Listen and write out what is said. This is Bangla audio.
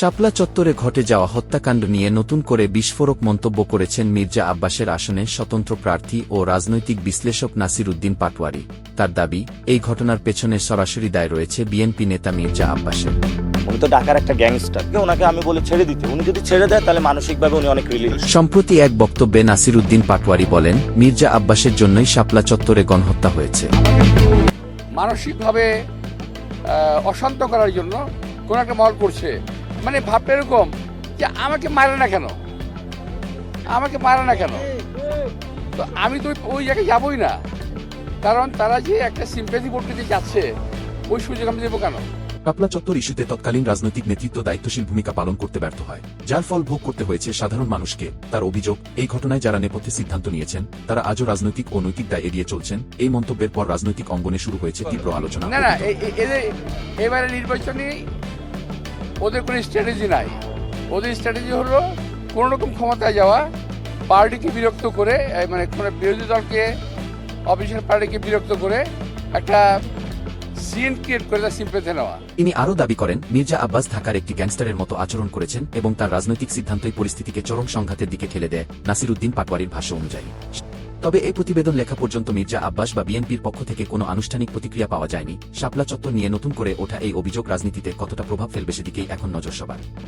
শাপলা চত্বরে ঘটে যাওয়া হত্যাকাণ্ড নিয়ে নতুন করে বিস্ফোরক মন্তব্য করেছেন মির্জা আব্বাসের আসনে স্বতন্ত্র প্রার্থী ও রাজনৈতিক বিশ্লেষক নাসির উদ্দিন পাটওয়ারি তার দাবি এই ঘটনার পেছনে সরাসরি দায় রয়েছে বিএনপি নেতা মির্জা আব্বাসের। উনি তো ঢাকার একটা গ্যাংস্টার। ওনাকে আমি বলে ছেড়ে দিতে। উনি যদি ছেড়ে দেয় তাহলে মানসিকভাবে উনি অনেক রিলিফ সম্প্রতি এক বক্তব্যে নাসির উদ্দিন পাটওয়ারি বলেন মির্জা আব্বাসের জন্যই শাপলা চত্বরে গণহত্যা হয়েছে। মানসিকভাবে অশান্ত করার জন্য কোন একটা মহল করছে। মানে ভাবটা এরকম যে আমাকে মারে না কেন? আমাকে মারে না কেন? তো আমি তো ওই জায়গায় যাবই না। কারণ তারা যে একটা সিম্প্যাথি ভোট দিতে যাচ্ছে ওই সুযোগ আমি দেবো কেন? কাপলা চত্বর ইস্যুতে তৎকালীন রাজনৈতিক নেতৃত্ব দায়িত্বশীল ভূমিকা পালন করতে ব্যর্থ হয়। যার ফল ভোগ করতে হয়েছে সাধারণ মানুষকে তার অভিযোগ এই ঘটনায় যারা নেপথ্যে সিদ্ধান্ত নিয়েছেন তারা আজও রাজনৈতিক ও নৈতিক দায় এড়িয়ে চলছেন। এই মন্তব্যের পর রাজনৈতিক অঙ্গনে শুরু হয়েছে তীব্র আলোচনা। না না এবারে নির্বাচনে ওদের কোনো স্ট্র্যাটেজি নাই। ওদের স্ট্র্যাটেজি হলো কোনো রকম ক্ষমতায় যাওয়া, পার্টিকে বিরক্ত করে মানে কোনো বিরোধী দলকে অফিসিয়াল পার্টিকে বিরক্ত করে একটা সিন ক্রিয়েট করে তার সিম্পেথে নেওয়া। তিনি আরও দাবি করেন, মির্জা আব্বাস ঢাকার একটি গ্যাংস্টারের মতো আচরণ করেছেন এবং তার রাজনৈতিক সিদ্ধান্তই পরিস্থিতিকে চরম সংঘাতের দিকে ঠেলে দেয় নাসির উদ্দিন পাটওয়ারির ভাষ্য অনুযায়ী। তবে এই প্রতিবেদন লেখা পর্যন্ত মির্জা আব্বাস বা বিএনপির পক্ষ থেকে কোনো আনুষ্ঠানিক প্রতিক্রিয়া পাওয়া যায়নি। শাপলা চত্বর নিয়ে নতুন করে ওঠা এই অভিযোগ রাজনীতিতে কতটা প্রভাব ফেলবে সেদিকেই এখন নজর সবার।